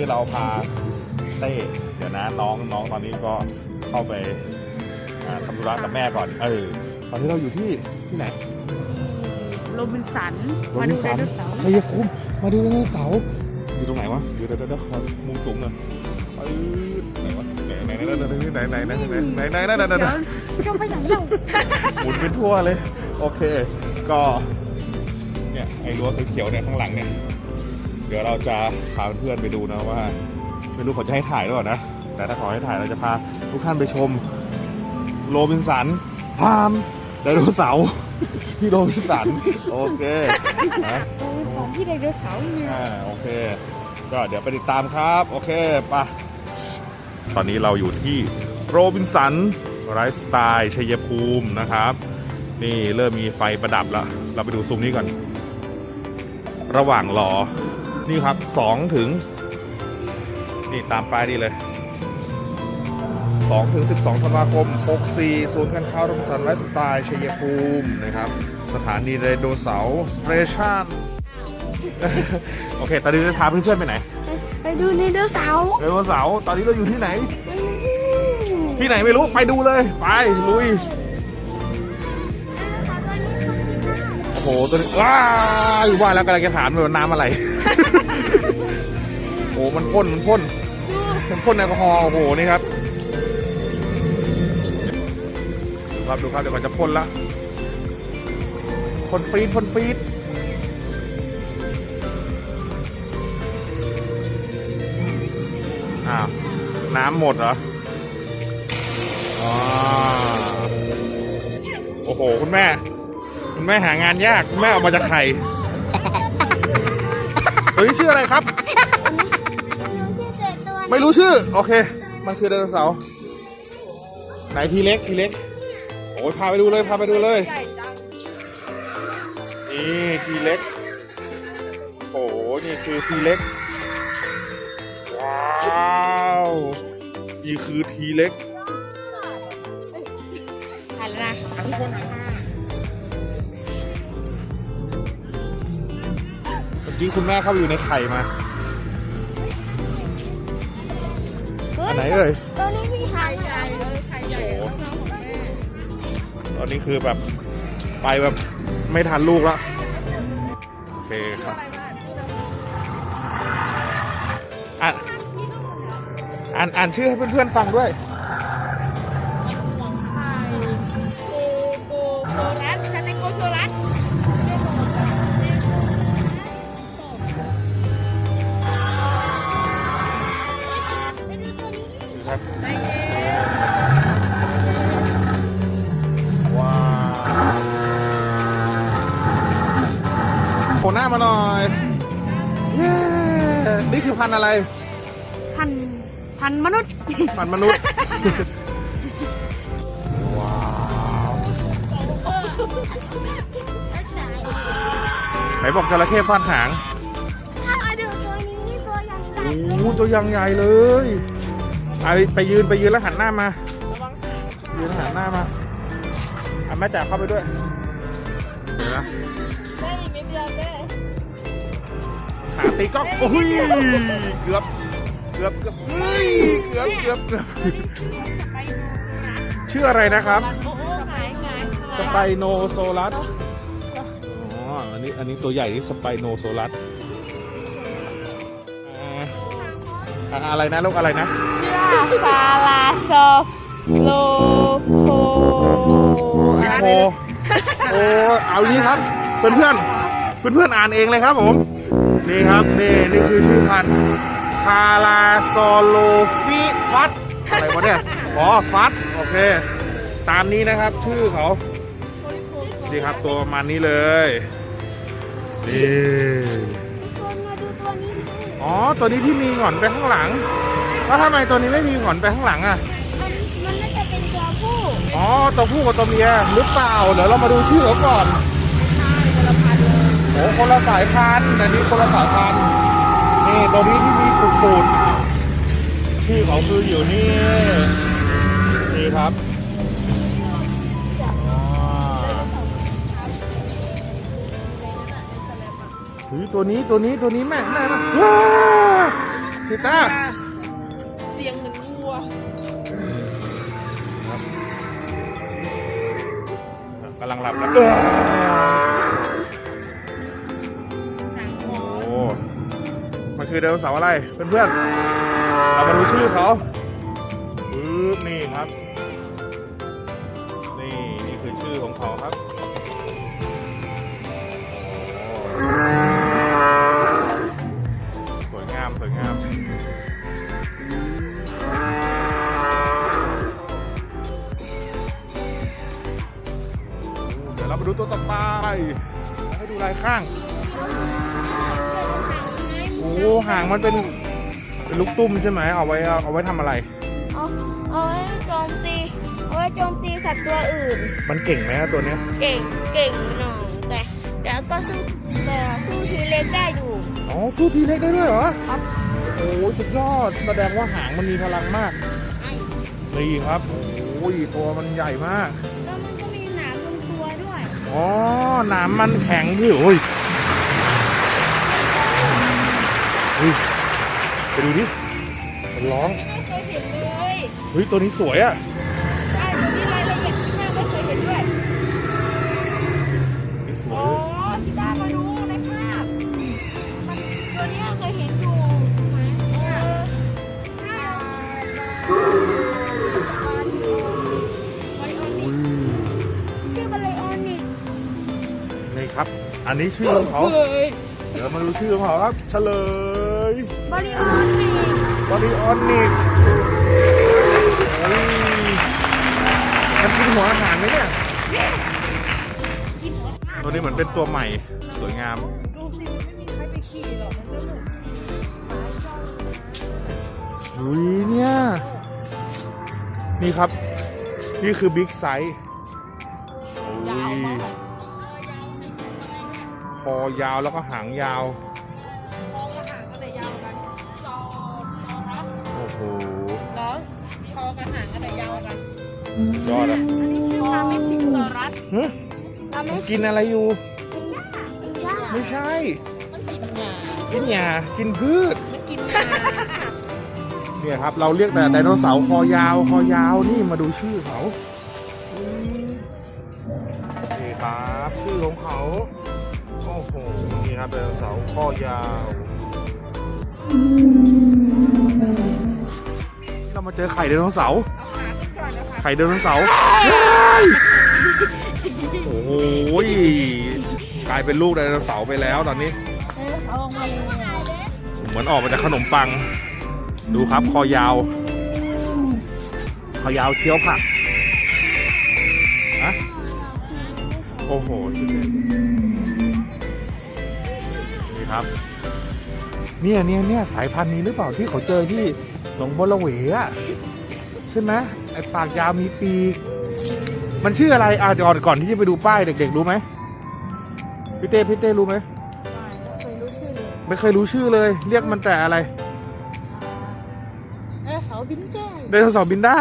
นี้เราพาเต้เดี๋ยวนะน้องน้องตอนนี้ก็เข้าไปอ่าทำธุระกับแม่ก่อน เออ ตอนนี้เราอยู่ที่ที่ไหนโรบินสันโรมาบิดูนไดสันโนเสาร์ชัยภูมิมาดูไดโนเสาร์อยู่ตรงไหนวะอยู่เดี๋ยวเดี๋ยวเดี๋ยวขอมุมสูงหน่อยเอ้ยไหนวะไหนไหนไหนไหนไหนไหนไหนไหนไหนไหนไหนไหนไหนเดี๋ยวจะไปไหนเล่าหมุนไปทั่วเลย โอเค ก็เนี่ยไอ้รั้วเขียวๆเนี่ยข้างหลังเนี่ย เดี๋ยวเราจะพาเพื่อนๆไปดูนะว่า ไม่รู้เขาจะให้ถ่ายหรือเปล่านะ แต่ถ้าขอให้ถ่ายเราจะพาทุกท่านไปชม โรบินสันพามไดโนเสาร์ที่โรบินสัน โอเคนะโรบินสันที่ไดโนเสาร์เนี่ยอ่าโอเค ก็เดี๋ยวไปติดตามครับ โอเคไปะตอนนี้เราอยู่ที่โรบินสันไลฟ์สไตล์ชัยภูมินะครับ นี่เริ่มมีไฟประดับแล้ว เราไปดูซุ้มนี้ก่อน ระหว่างรอ นี่ครับ2ถึง นี่ตามป้ายนี่เลย2ถึง12ธันวาคม64ศูนย์การค้าโรบินสันไลฟ์สไตล์ชัยภูมินะครับ สถานีไดโนเสาร์สเตชันโอเค ตอนนี้จะพาเพื่อนๆไปไหน ไปดูไดโนเสาร์ไดโนเสาร์ตอนนี้เราอยู่ที่ไหน ที่ไหนไม่รู้ ไปดูเลย ไป ลุยโอ้โหตัวนี้ว้ายว่าแล้วกำลังจะถามเลยว่าน้ำอะไร โอ้โหมันพ่นมันพ่นมันพ่นแอลกอฮอล์โอ้โหนี่ครับดูครับดูครับเดี๋ยวมันจะพ่นละพ่นฟีดพ่นฟีดอ้าวน้ำหมดเหรออ๋อโอ้โห คุณแม่ คุณแม่หางานยาก คุณแม่ออกมาจากไข่ ตัวนี้ชื่ออะไรครับ ไม่รู้ชื่อ โอเค มันคือไดโนเสาร์ไหนทีเล็กทีเล็ก โอ้ยพาไปดูเลยพาไปดูเลย นี่ทีเล็ก โอ้โห นี่คือทีเล็ก ว้าว นี่คือทีเล็กถ่ายแล้วนะทุกคนหันมา กี้คุณแม่เข้าไปอยู่ในไข่มา อันไหนเอ่ย ตัวนี้มีไข่ใหญ่โอ้โหตอนนี้คือแบบไปแบบไม่ทันลูกแล้วโอเคครับอ่านอ่านอ่านชื่อให้เพื่อนๆฟังด้วย ธุ์อะไร พันพันมนุษย์ พันธุ์มนุษย์ ว้าวไหนบอกจระเข้ฟาดหางถ้ามาดูตัวนี้ตัวใหญ่โอ้โหตัวยังใหญ่เลยไปไปยืนไปยืนแล้วหันหน้ามา ยืนหันหน้ามาอะแม่จ๋าเข้าไปด้วยเดี๋ยวนะ ขาตีกล้องโอ้ยเกือบเกือบเกือบเฮ้ยเกือบเกือบเกือบไปดูรัสชื่ออะไรนะครับโอ้โหหายหายสไปโนโซลัสอ๋ออันนี้อันนี้ตัวใหญ่นี่สไปโนโซลัสอ่าอ่าอะไรนะลูกอะไรนะชื่อว่าฟาลาโซโลโฟมิโคโอ้เอานี้ครับเพื่อนเพื่อนเพื่อนเพื่อนๆอ่านเองเลยครับผม นี่ครับนี่นี่คือชื่อพันธุ์คาราโซโลฟิฟัตอะไรวะเนี่ยอ๋อฟัตโอเค ตามนี้นะครับชื่อเขานี่ครับตัวประมาณนี้เลยนี่คนมาดูตัวนี้อ๋อตัวนี้ที่มีหงอนไปข้างหลังแล้วทำไมตัวนี้ไม่มีหงอนไปข้างหลังอะมันน่าจะเป็นตัวผู้อ๋อตัวผู้กับตัวเมียหรือเปล่าเดี๋ยวเรามาดูชื่อเขาก่อนโอ้คนละสายพันธุ์อันนี้คนละสายพันธุ์นี่ตัวนี้ที่มีปูดปูดๆชื่อเขาคืออยู่นี่นี่ครับอ๋อเฮ้ยตัวนี้ตัวนี้ตัวนี้แม่แม่แม่ว้าวชิต้าเสียงเหมือนวัวครับกำลังหลับแล้ว คือไดโนเสาร์อะไรเพื่อนๆเรามาดูชื่อเขาปึ๊บนี่ครับ นี่นี่คือชื่อของเขาครับสวยงามสวยงามเดี๋ยวเรามาดูตัวต่อไปให้ดูลายข้าง หางมันเป็นเป็นลูกตุ้มใช่ไหมเอาไว้เอาไว้ทำอะไร เอาเอาไว้โจมตีเอาไว้โจมตีสัตว์ตัวอื่น มันเก่งไหมครับตัวเนี้ยเก่งเก่งหน่อยแต่แต่ก็สู้แต่สู้ทีเล็กได้อยู่อ๋อสู้ทีเล็กได้ด้วยเหรอครับโอ้สุดยอดแสดงว่าหางมันมีพลังมากนี่ครับโอ้ยตัวมันใหญ่มากแล้วมันก็มีหนามบนตัวด้วยอ๋อหนามมันแข็งที่โอ้ย เฮ้ยไปดูดิมันร้อง ไม่เคยเห็นเลยเฮ้ย ตัวนี้สวยอะใช่มีรายละเอียดที่มากไม่เคยเห็นด้วย นี่สวอ๋อยพี่ต้ามาดูในภาพมันตัวเนี้ยเคยเห็นอยู่ไหมเออใช่ชื่อมันไลออนิกนี่ครับ อันนี้ชื่อของเขา เฮ้ย เดี๋ยวมาดูชื่อของเขาครับ เฉลยบ ริออนิกบอดี้ออนนิกมันกินหัวอาหารไหมเนี่ยกินหัวข้าวตัวนี้เหมือนเป็นตัวใหม่สวยงาม ดูสิมันไม่มีใครไปขี่หรอก มันก็เหมือนขี่อุ้ยเนี่ย นี่ครับ นี่คือบิ๊กไซส์ยาวมากคอยาวแล้วก็หางยาว คอกับหางอะไรยาวกันยอดอะอันนี้ชื่อราเมทิกซอรัสหึราเมมันทิกินอะไรอยู่กินหญ้ากินหญ้าไม่ใช่ มันกินหญ้ากินหญ้ากินพืช มันกินหญ้าเนี่ยครับ เราเรียกแต่ไดโนเสาร์คอยาว คอยาวนี่มาดูชื่อเขาอืมนี่ครับชื่อของเขาโอ้โหนี่ครับไดโนเสาร์คอยาว เรามาเจอไข่ไดโนเสาร์เอาขาขึ้นก่อนนะคะไข่ไดโนเสาร์โอ้โหกลายเป็นลูกไดโนเสาร์ไปแล้วตอนนี้ เอาออกมาเลยเหมือนออกมาจากขนมปัง ดูครับคอยาว คอยาวเคี้ยวผักอะโอ้โหสุดยอดนี่ครับ เนี่ยเนี่ยเนี่ยสายพันธุ์นี้หรือเปล่าที่เขาเจอที่ หนองบัวระเวอะใช่ไหมไอปากยาวมีปีก มันชื่ออะไรอะก่อนก่อนที่จะไปดูป้ายเด็ก ๆ รู้ไหมพี่เต้พี่เต้รู้ไหมเคยรู้ชื่อเลยไม่เคยรู้ชื่อเลย เรียกมันแต่อะไรเออเสาบินแก้ไดโนเสาร์บินได้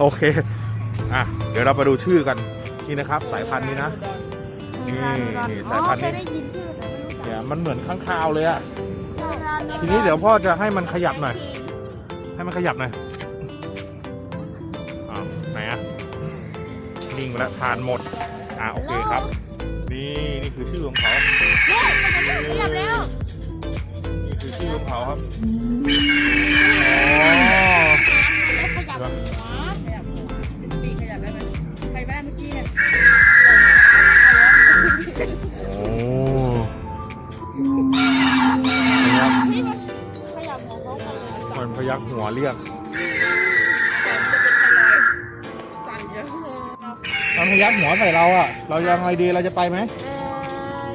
โอเคอะเดี๋ยวเรามาดูชื่อกันนี่นะครับ สายพันธุ์นี้นะ นี่นี่สายพันธุ์นี้ เคยได้ยินชื่อแต่ไม่รู้จักเนี่ยมันเหมือนข้างคาวเลยอะทีนี้เดี๋ยวพ่อจะให้มันขยับหน่อย ให้มันขยับหน่อยอ้าวไหนอะนิ่งไปแล้วทานหมด อะโอเคครับ นี่นี่คือชื่อของเขาเฮ้ยมันจะขยับแล้วนี่คือชื่อของเขาครับแล้ มันพยักหัวเรียกสั่นเยอะมันพยักหัวใส่เราอะเรายังไงดีเราจะไปไหมเออ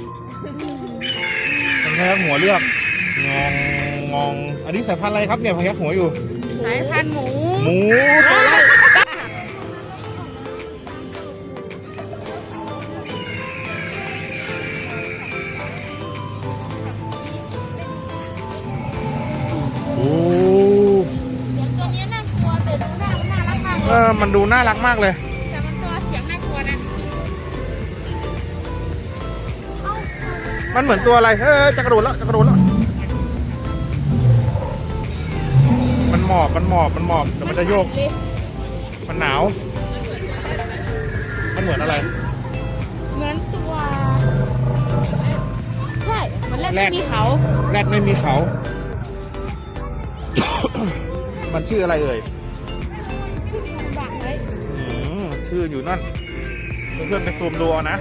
มันพยักหัวเรียกงองงอง อันนี้สายพันธุ์อะไรครับเนี่ยพยักหัวอยู่ สายพันธุ์หมู หมู มากเลเอยอมันดูน่ารักมากเลย แต่มันตัวเสียงน่ากลัวนะเอ้ามันเหมือนตัวอะไรเออจะกระโดดแล้วจะกระโดดแล้วเหมอบ มันหมอบ มันหมอบเดี๋ยวมันจะโยกเลยมันหนาว มันเหมือนอะไร เหมือนตัวใช่เหมันแรกแรไม่กมีเขา แรดไม่มีเขา มันชื่ออะไรเอ่ย ชื่ออยู่นั่น เพื่อนๆไปซูมดูเอานะ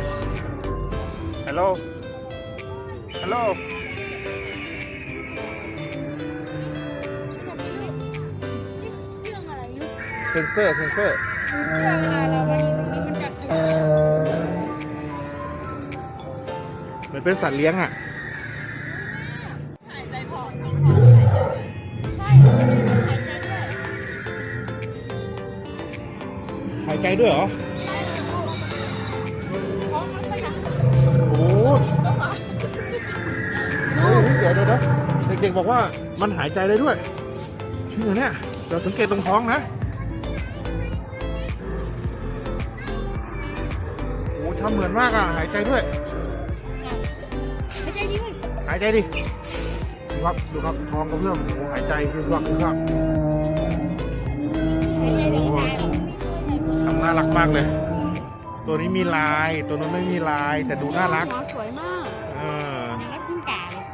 ฮัลโหล ฮัลโหล เครื่องอะไรลูกเซนเซอร์ เซนเซอร์ เครื่องเวลาเราไปยิงตรงนี้มันจะขยับเหมือนเป็นสัตว์เลี้ยงอะ ด้วยหายใจด้วยเหรอ โอ้โหเดี๋ยวเดี๋ยวเด็กๆบอกว่ามันหายใจได้ด้วยจริงเหรอเนี่ยเราสังเกตตรงท้องนะโอ้ทำเหมือนมากอะ หายใจด้วย หายใจยิหายใจดิดูครับดูครับท้องกระเพื่อมโอ้หายใจคือรักคือรักหายใจได้ น่ารักมากเลย ตัวนี้มีลาย ตัวนั้นไม่มีลาย แต่ดูน่ารัก หัวสวยมากเอออย่างนั้นพึ่งก่าเลย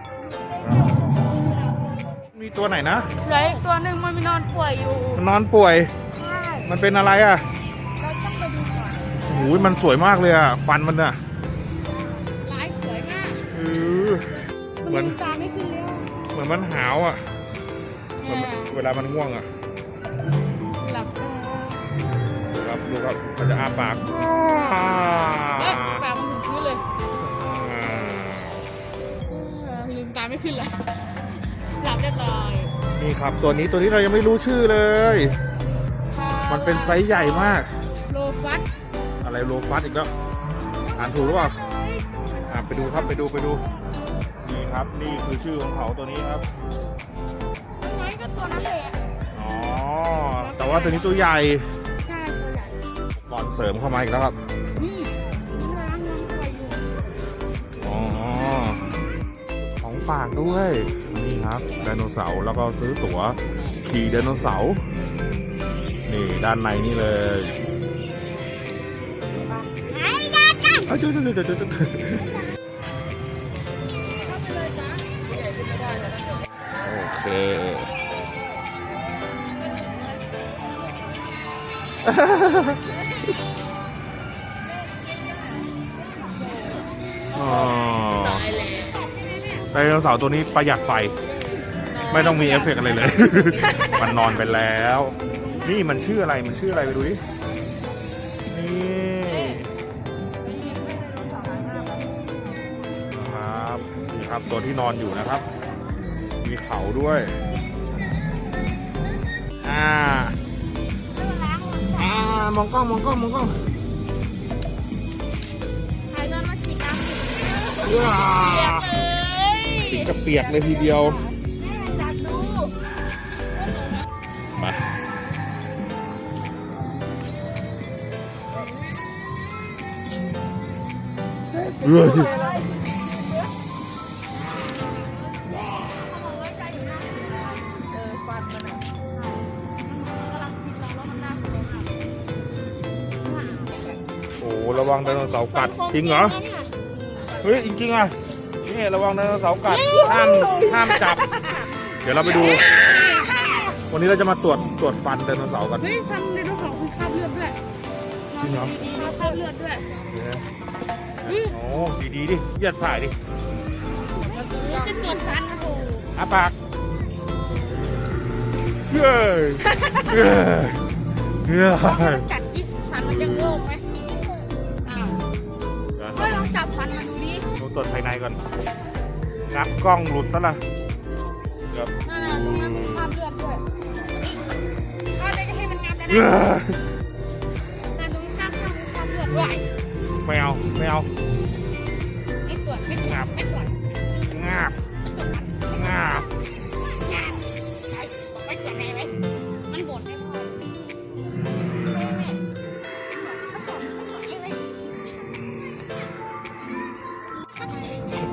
มีตัวไหนนะ เหลืออีกตัวหนึ่งมันมีนอนป่วยอยู่มันนอนป่วย ใช่มันเป็นอะไรอะเราต้องไปดูก่อนโอ้โหมันสวยมากเลยอะ ฟันมันอะลายสวยมากเออมันเหมือนลืมตาไม่ขึ้นแล้วเหมือนมันหาวอะเนี่ยเวลามันง่วงอะ ดูครับดูครับมันจะอ้าปากอ่าเอ๊ะปากมันถึงพื้นเลยอ่าเออลืมตาไม่ขึ้นเลยหลับเรียบร้อยนี่ครับตัวนี้ตัวนี้เรายังไม่รู้ชื่อเลย มันเป็นไซส์ใหญ่มาก โลฟัสอะไรโลฟัสอีกแล้วอ่านถูกหรือเปล่าอ่าไปดูครับไปดูไปดูนี่ครับนี่คือชื่อของเขาตัวนี้ครับน้อยก็ตัวนั้นแหละอ๋อแต่ว่าตัวนี้ตัวใหญ่ใช่ตัวใหญ่ ก่อนเสริมเข้ามาอีกแล้วครับนี่ร้านน้องป่วยอยู่อ๋อของฝากด้วยนี่ครับไดโนเสาร์แล้วก็ซื้อตั๋วขี่ไดโนเสาร์นี่ด้านในนี่เลยไอ้ดาค่ะเอ้ยเดี๋ยวเดี๋ยวเดี๋ยวเดี๋ยวเดี๋ยวเข้าไปเลยจ้าใหญ่ขึ้นไม่ได้แต่ถ้าเกิดโอเค อ๋อตายแล้วไดโนเสาร์ตัวนี้ประหยัดไฟ ไม่ต้องมีเอฟเฟกต์อะไรเลย มันนอนไปแล้ว นี่มันชื่ออะไรมันชื่ออะไรไปดูดิ นี่นะครับนี่ครับตัวที่นอนอยู่นะครับ มีเขาด้วย อ่าอ่ามองกล้องมองกล้องมองกล้องใครโดนมาจิกน้ำว้าเปียกเลยติดกระเปียกเลยทีเดียว จับดูมา เฮ้ย โนเสาร์กัดจริงเหรอเฮ้ยจริงๆอะนี่ระวังไดโนเสาร์กัดห้ามห้ามจับ เดี๋ยวเราไปดู วันนี้เราจะมาตรวจตรวจฟันไดโนเสาร์กันเฮ้ยฟันในรถของคุณคราบเลือดด้วยจริงเหรอดีๆนะคราบเลือดด้วยโอ้ดีๆดิเยียดถ่ายดิจะตรวจฟันนะโถอาปากเฮ้ยเฮ้ยเฮ้ย ตรวจภายในก่อนงับกล้องหลุดซะละครับนั่นน่ะตรงนั้นมีคราบเลือดด้วยก็เลยจะให้มันงับแล้วเฮ้นะยนั่นตรงข้างข้างมีคราบเลือดด้วยไม่เอาไม่เอาไม่ตรวจไม่ตรวจไม่ตรวจงาบไม่ตรวจงาบ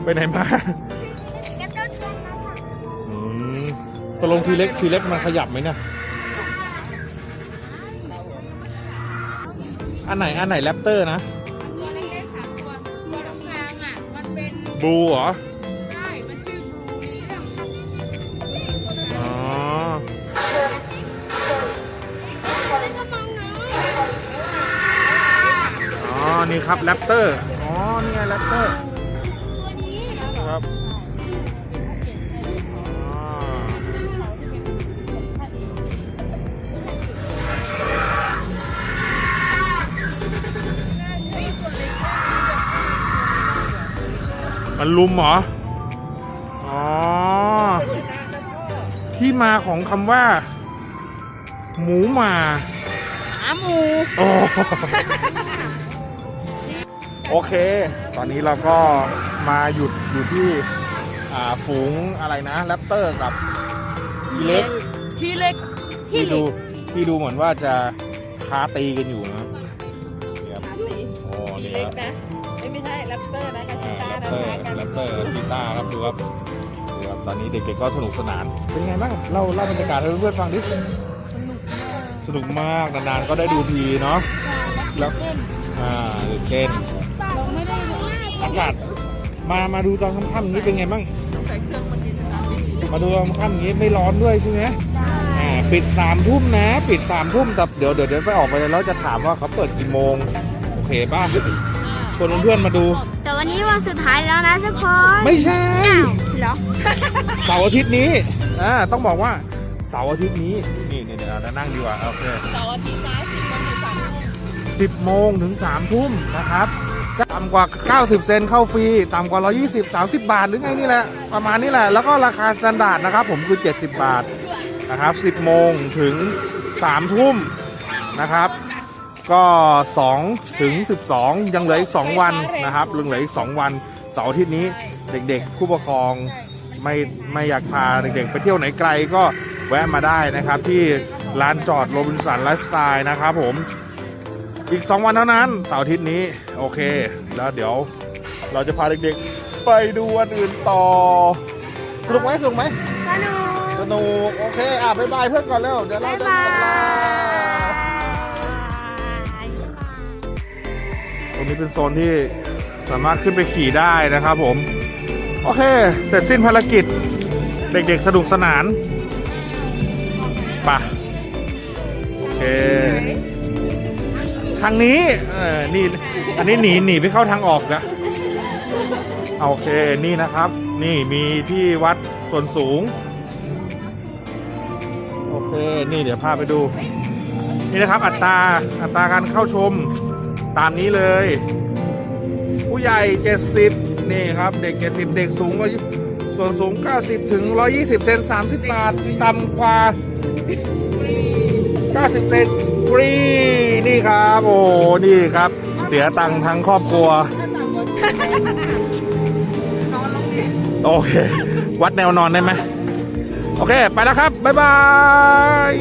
ไปไหนมาแกต้องชวนนะค่ะอืมตกลงทีเล็กทีเล็กมันขยับไหมเนี่ยอันไหนอันไหนแรปเตอร์นะตัวเล็กๆสามตัวตัวตรงกลางอะ มันเป็นบูเหรอใช่ มันชื่อบลูในเรื่องอ๋อเล่นกระมังน้อยอ๋อนี่ครับแรปเตอร์อ๋อนี่ไงแรปเตอร์ มันลุมเหรอ อ๋อ ที่มาของคำว่า หมูหมาหาหมูโอ้โอเค ตอนนี้เราก็มาหยุดอยู่ที่อ่าฝูงอะไรนะแรปเตอร์กับทีเล็ก ที่เล็กที่ดูที่ดูเหมือนว่าจะท้าตีกันอยู่นะ ต้าครับดูครับดูครับตอนนี้เด็กๆก็สนุกสนาน เป็นไงบ้างเล่าเล่าบรรยากาศให้เพื่อนๆฟังดิสนุกมากนานๆก็ได้ดูทีเนาะแล้วอ่าตื่นเต้นเราไม่ได้ดูอากาศมามาดูตอนค่ำๆอย่างนี้เป็นไงบ้างใส่เครื่องมันเย็นนะมาดูตอนค่ำๆอย่างนี้ไม่ร้อนด้วยใช่ไหมอ่าปิดสามทุ่มนะ ปิดสามทุ่มแต่เดี๋ยวเดี๋ยวเดี๋ยวไปออกไปแล้วจะถามว่าเขาเปิดกี่โมง โอเคป่ะชวนเพื่อนๆมาดูแต่ วันนี้วันสุดท้ายแล้วนะทุกคนไม่ใช่เหรอเสาร์อาทิตย์นี้อ่าต้องบอกว่าเสาร์อาทิตย์นี้นี่นี่เดี๋ยวเรานั่งดีกว่าโอเคเสาร์อาทิตย์นะสิบโมงถึงสามทุ่ม10โมงถึง3ทุ่มนะครับต่ำกว่า 90 เซนเข้าฟรี ต่ำกว่า 120 30 บาท หรือไงนี่แหละ ประมาณนี้แหละ แล้วก็ราคาสแตนดาร์ดนะครับ ผมคือ 70 บาทนะครับ 10 โมงถึง 3 ทุ่มนะครับ ก็2ถึง12 ยังเหลืออีก 2 วันนะครับยังเหลืออีก 2 วันเสาร์อาทิตย์นี้เด็กๆผู้ปกครองไม่ไม่อยากพาเด็กๆ ไปเที่ยวไหนไกลก็แวะมาได้นะครับ ที่ลานจอดโรบินสันไลฟ์สไตล์นะครับผมอีก 2 วันเท่านั้นเสาร์อาทิตย์นี้โอเค แล้วเดี๋ยวเราจะพาเด็กๆ ไปดูวันอื่นต่อสนุกไหมสนุกไหมสนุกสนุกโอเค อะบ๊ายบายเพื่อนก่อนเร็วเดี๋ยวเราบ๊ายจะบายลา รงนี้เป็นโซนที่สามารถขึ้นไปขี่ได้นะครับผม โอเค เสร็จสิ้นภารกิจ เด็กๆสนุกสนานปะโอเค ทางนี้ เออนี่ อันนี้หนีหนีไปเข้าทางออกนะเอาโอเค นี่นะครับ นี่มีที่วัดส่วนสูง โอเค นี่เดี๋ยวพาไปดู นี่นะครับอัตราอัตราการเข้าชม ตามนี้เลย ผู้ใหญ่ 70 นี่ครับ เด็ก 70 เด็กสูงอาส่วนสูง 90 ถึง 120 เซน30 บาท ต่ำกว่า 90 เซนฟรี นี่ครับ โอ้ นี่ครับ เสียตังค์ทั้งครอบครัว โอเค วัดแนวนอนได้ไหม โอเค ไปแล้วครับ บ๊ายบาย